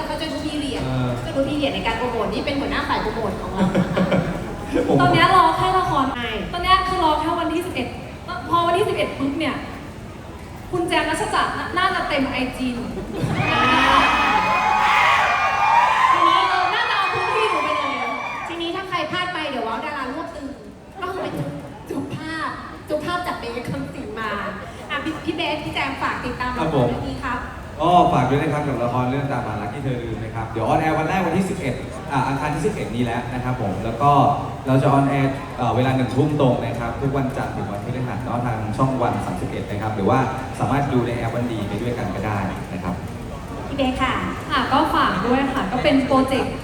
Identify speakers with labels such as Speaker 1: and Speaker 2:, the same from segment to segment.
Speaker 1: แล้วเขาจะดูพีเรียด
Speaker 2: เออ
Speaker 1: จะดูพีเรียดในการโปรโมทนี่เป็นหัวหน้าฝ่ายโปรโมทของเรานะคะ
Speaker 2: ผม
Speaker 3: ตอนเนี้ยรอแค่ละคร
Speaker 1: ใช่
Speaker 3: ตอนเนี้ยคือรอแค่วันที่ 11 พอวันที่ 11ปุ๊บเนี่ย คุณแจมรัชจักรน่าจะเต็มไอจีหนูทีนี้เออน่าจะเอาพื้นที่หนูไปเลย
Speaker 1: ทีนี้ถ้าใครพลาดไปเดี๋ยวว้าวดารารวบตึงก็คือไปจุจุภาพจุภาพจากเบสคำสิงมาอะพี่พี่เบสพี่แจมฝากติดตามละครเรื่องนี้ครับ
Speaker 2: ก็ฝากด้วยนะครับกับละครเรื่องตามหารักที่เธอลืมนะครับ เดี๋ยวออนแอร์วันแรกวันที่ 11อ่าอังคารที่ 11 นี้แล้วนะครับผม แล้วก็เราจะออนแอร์เอ่อเวลาหนึ่งทุ่มตรงนะครับ ทุกวันจันทร์ถึงวันพฤหัสเนาะทางช่องวัน 31 นะครับ หรือว่าสามารถดูในแอปวันดีไปด้วยกันก็ได้นะครับ
Speaker 1: พี่เบสค่ะ
Speaker 3: ค่ะ ก็ฝากด้วยค่ะ ก็เป็นโปรเจกต์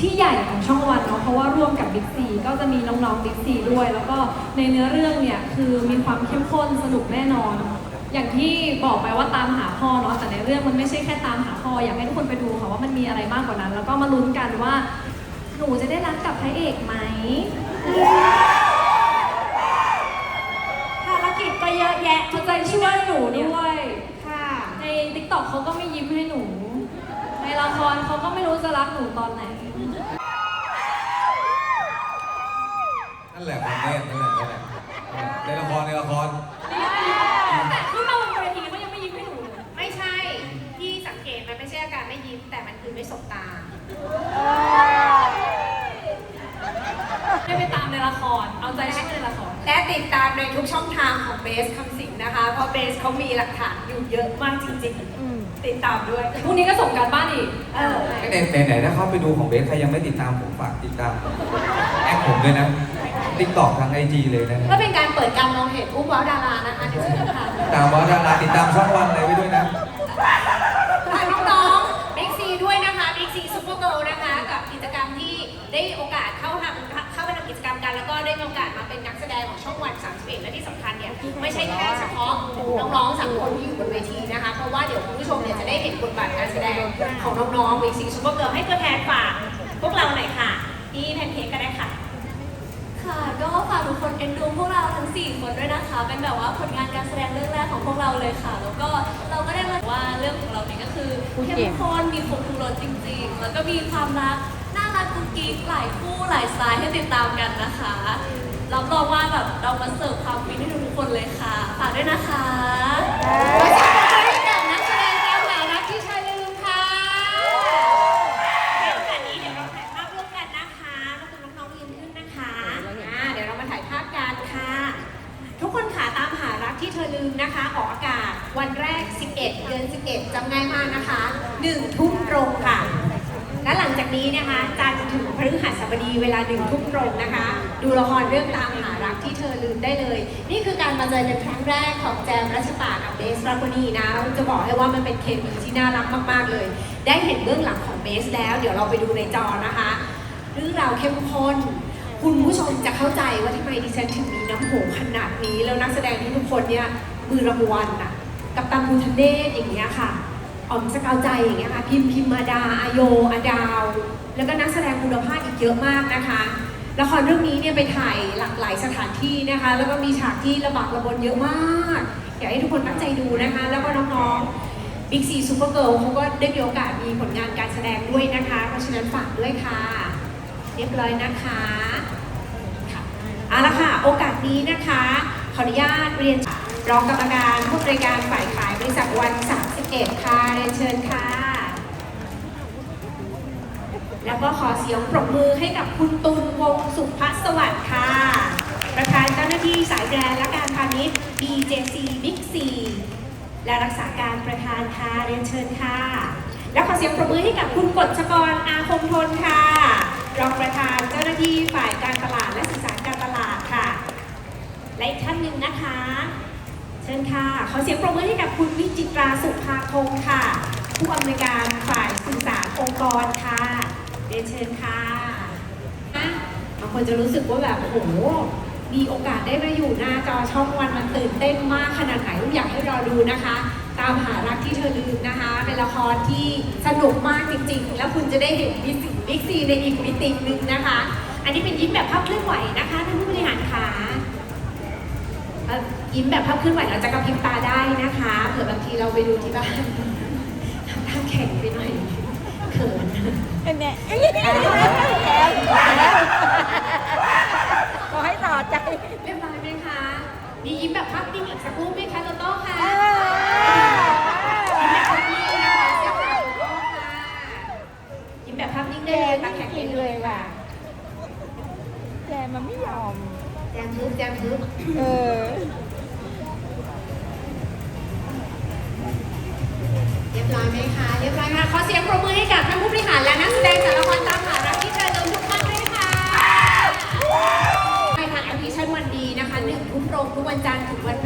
Speaker 3: ที่ใหญ่ของช่องวันเนาะ เพราะว่าร่วมกับบิ๊กซีก็จะมีน้องๆบิ๊กซีด้วย แล้วก็ในเนื้อเรื่องเนี่ย คือมีความเข้มข้นสนุกแน่นอน อย่างที่บอกไปว่าตามหาพ่อเนาะแต่ในเรื่องมันไม่ใช่แค่ตามหาพ่ออยากให้ทุกคนไปดูค่ะว่ามันมีอะไรมากกว่านั้น แล้วก็มาลุ้นกันว่า หนูจะได้รักกับพระเอกไหม
Speaker 1: ภารกิจก็เยอะแยะ
Speaker 3: เขาใจช่วยหนูด้วย
Speaker 1: ค่ะ
Speaker 3: ในติ๊กต็อกเขาก็ไม่ยิ้มให้หนู ในละครเขาก็ไม่รู้จะรักหนูตอนไหน
Speaker 2: นั่นแหละความเน่นั่นแหละนั่นแหละในละครในละคร
Speaker 3: แต่ขึ้นมาบนเวทีเขายังไม่ยิ้มให้หนูเลย
Speaker 1: ไม่ใช่ ที่สังเกตมันไม่ใช่อาการไม่ยิ้ม แต่มันคือไม่สบตา
Speaker 3: ให้ไปตามในละคร เอาใจช่วยในละคร
Speaker 1: และติดตามในทุกช่องทางของเบสคำสิงนะคะ เพราะเบสเขามีหลักฐานอยู่เยอะมากจริงๆ ติดตามด้วย
Speaker 3: พรุ่งนี้ก็ส่งการบ้านอีก
Speaker 1: เออ
Speaker 2: ไหนไหนไหนถ้าเข้าไปดูของเบสใครยังไม่ติดตามผมฝากติดตามแอคผมเลยนะติ๊กตอกทางไอจีเลยนะ
Speaker 1: ก็เป็นการเปิดการมองเห็นอุ้มว้าวดารานะคะที่ช่วยทำ
Speaker 2: ติดตามว่าดาราติดตามช่องวันอะไรไว้ด้วยนะ
Speaker 1: ได้มีโอกาสมาเป็นนักแสดงของช่องวัน31และที่สำคัญเนี่ยไม่ใช่แค่เฉพาะน้องๆสามคนที่อยู่บนเวทีนะคะ เพราะว่าเดี๋ยวคุณผู้ชมเนี่ยจะได้เห็นบทบาทการแสดงของน้องๆบิ๊กซีซูเปอร์เกิร์ลให้ตัวแทนฝากพวกเราหน่อยค่ะพี่แพนเค้กก็ได้ค่ะ
Speaker 4: ค่ะ ก็ฝากทุกคนเอ็นดูพวกเราทั้ง 4 คนด้วยนะคะ เป็นแบบว่าผลงานการแสดงเรื่องแรกของพวกเราเลยค่ะ แล้วก็เราก็ได้มาว่าเรื่องของเราเนี่ยก็คือเข้มข้นมีครบทุกรสจริง ๆ แล้วก็มีความรักากกุ๊กกิ๊กหลายคู่หลายสไตล์ให้ติดตามกันนะคะรับรองว่าแบบเรามาเสิร์ฟความฟินให้ทุกคนเลยค่ะฝากด้วยนะคะ
Speaker 1: ขอเสียงปรบมือให้กับนักแสดงตามหารักที่เธอลืมค่ะในโอกาสนี้เดี๋ยวเราถ่ายภาพร่วมกันนะคะขอบคุณน้องๆยืนขึ้นนะคะอ่าเดี๋ยวเรามาถ่ายภาพกันค่ะ ทุกคนค่ะตามหารักที่เธอลืมนะคะ ออกอากาศวันแรก 11 เดือน 11จำง่ายมากนะคะ1ทุ่มตรงค่ะ และหลั งจากนี้นะคะจันถึงพฤหัสบดีเวลาหนึ่งทุ่มตรงนะคะ ดูละครเรื่องตามหารักที่เธอลืมได้เลย นี่คือการมาเจอในครั้งแรกของแจมรัชตากับเบสรักวนีนะจะบอกให้ว่ามันเป็นเคมีที่น่ารักมากๆเลย ได้เห็นเบื้องหลังของเบสแล้ว เดี๋ยวเราไปดูในจอนะคะเรื่องราวเข้มข้นคุณผู้ชมจะเข้าใจว่าทำไมดิฉันถึงมีน้ำโหขนาดนี้ แล้วนักแสดงที่ทุกคนเนี่ยมือรางวัน่ะกับตันบูทเนศอย่างเงี้ยค่ะ ออมสกาวใจอย่างเงี้ยค่ะพิมพิมมาดาอโยอาดาว แล้วก็นักแสดงคุณภาพอีกเยอะมากนะคะละครเรื่องนี้เนี่ยไปถ่ายหลากหลายสถานที่นะคะ แล้วก็มีฉากที่ระบากระบนเยอะมากอยากให้ทุกคนตั้งใจดูนะคะ แล้วก็น้องๆบิ๊กซีซูเปอร์เกิลเขาก็ได้มีโอกาสมีผลงานการแสดงด้วยนะคะ เพราะฉะนั้นฝากด้วยค่ะ เรียบร้อยนะคะค่ะเอาละค่ะ โอกาสนี้นะคะ ขออนุญาตเรียนรองกรรมการผู้บริการฝ่ายขายบริษัทวัน 31ค่ะเรียนเชิญค่ะ แล้วก็ขอเสียงปรบมือให้กับคุณตุลวงสุภสวัสดิ์ค่ะ ประธานเจ้าหน้าที่สายแบรนด์และการพาณิชย์ BJC Big C และรักษาการประธานค่ะเรียนเชิญค่ะ และขอเสียงปรบมือให้กับคุณกฎชกรอาคมทนค่ะ รองประธานเจ้าหน้าที่ฝ่ายการตลาดและสื่อสารการตลาดค่ะ และอีกท่านหนึ่งนะคะ ค่ะ ขอเสียงปรบมือให้กับคุณวิจิตราสุภาคงค่ะ ผู้อำนวยการฝ่ายสื่อสารองค์กรค่ะเรียนเชิญค่ะบางคนจะรู้สึกว่าแบบโอ้โหมีโอกาสได้มาอยู่หน้าจอช่องวันมันตื่นเต้นมากขนาดไหนอยากให้รอดูนะคะ ตามหารักที่เธอลืมนะคะ เป็นละครที่สนุกมากจริง ๆ แล้วคุณจะได้เห็นบิ๊กซีบิ๊กซีในอีกมิติหนึ่งนะคะ อันนี้เป็นยิ้มแบบภาพเคลื่อนไหวนะคะท่านผู้บริหารค่ะเอ่อ ยิ้มแบบภาพเคลื่อนไหวเราจะกระพริบตาได้นะคะเผื่อบางทีเราไปดูที่บ้านทำท่าแข็งไปหน่อย
Speaker 5: เนี่ยแล้วแล้วขอให้ต่อใจ
Speaker 1: เรียบร้อยไหมคะมียิ้มแบบภาพนิ่งอีกสักรูปไหมคะโตโต้ค่ะยิ้มแบบภาพนิ่ง
Speaker 5: อ
Speaker 1: นะคะโตโต้ค่ะยิ้มแบนิ่งได้เลยตาแข็ง
Speaker 5: จริงเลยว่ะแกมันไม่ยอม
Speaker 1: แจมทึบแจมทึบ
Speaker 5: เออ
Speaker 1: เรียบร้อยไหมคะเรียบร้อยค่ะขอเสียงปรบมือให้กับท่านผู้บริหารและนักแสดงจากละครตามหารักที่เจอจนทุกท่านด้วยค่ะไปทางแอปพลิเคชันวันดีนะคะหนึ่งทุ่มตรงทุกวันจันทร์ถึงวัน